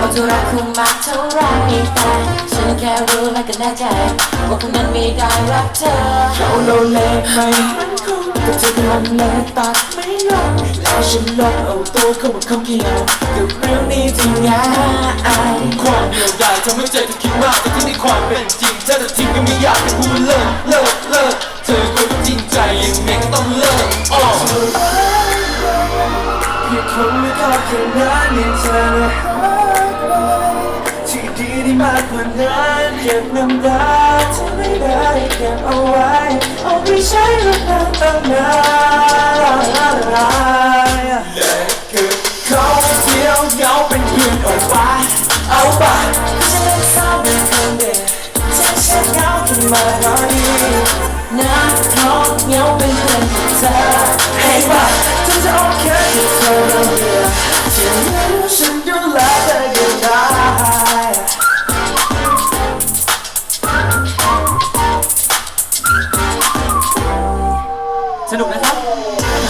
รักคุณมากเท่าไรแต่ฉันแค่รู้และก็แน่ใจว่าคุณนั้นไม่ได้รักเธอเราโลเลไม่มันคงแต่เธอก็ลมเลตัดไม่ลงแล้วฉันลองเอาตัวเข้ามาคำเกี่ยวกับเรื่องนี้ที่ง่ายความเดียวดายทำให้ใจเธอคิดมากแต่ที่ในความเป็นจริงถ้าจะทิ้งก็ไม่อยากจะพูดเลิกเลิกเลิกเธอก็ต้องจริงใจยังไงก็ต้องเลิกอ๋อเพียงคนไม่ ที่ดีได้มากกว่านั้นเก็บน้ำตาที่ไม่ได้เก็บเอาไว้เอาไปใช้แล้วนานตั้งนาน สนุกนะครับ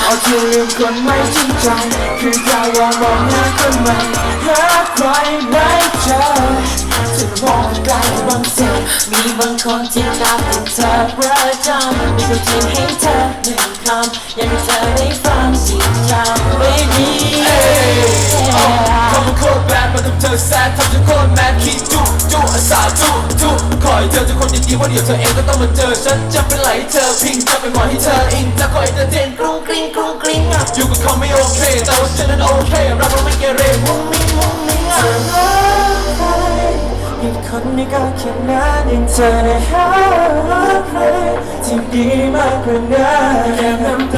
เอาที่ลืมคนไม่จริงใจคือการวางมองหน้าคนใหม่หาใครไม่เจอจะมองไกลบางสิ่งมีบางคนที่นับเป็นเธอประจำมีคนที่ให้เธอหนึ่งคำอยากให้เธอได้ฟังสิ่งจำ baby ทำเป็นโคตรแบดมาทำเธอแซดทำจน โคตรแมนคิดจุจุอาสาจุจุคอยเธอจะคนดีๆว่าเดี๋ยวเธอเองก็ต้องมาเจอฉันจะเป็นไหลเธอพิงจะเป็นหมอให้เธออิงจะคอยเธอเทนกรุงกริ้งกรุงกริ้งอะอยู่กับเขาไม่โอเคแต่ว่าฉันนั้นโอเครักเราไม่เกเรมุ้งมิ้งมุ้งมิ้งอะอีกคนนี้ก็แค่นั้นยังเธอได้หาใครที่ดีมากกว่านั้นแค่น้ำตา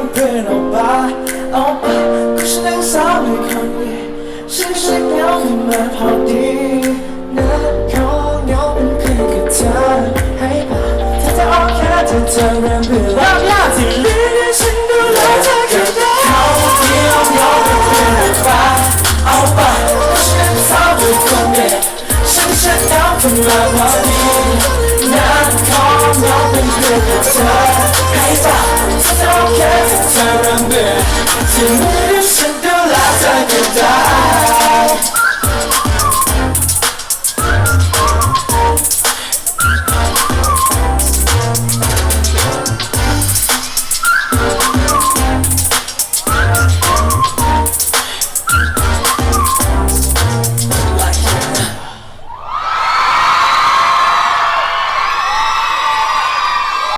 เป็นเพื่อนเอาไปเอาไปก็ฉันยังสาวไม่คนนี้ฉันฉันเหงาขึ้นมาพอดีนะขาเหงาเป็นเพื่อนกับเธอให้ไปถ้าจะโอเคถ้าเธอเริ่มเบื่อแล้วที่เหลือฉันดูแลเธอก็ได้เขาเดียวเหงาเป็นเพื่อนเอาไปเอาไปก็ฉันยังสาวไม่คนนี้ฉันฉันเหงาขึ้นมาพอดี เป็นเพื่อนกับ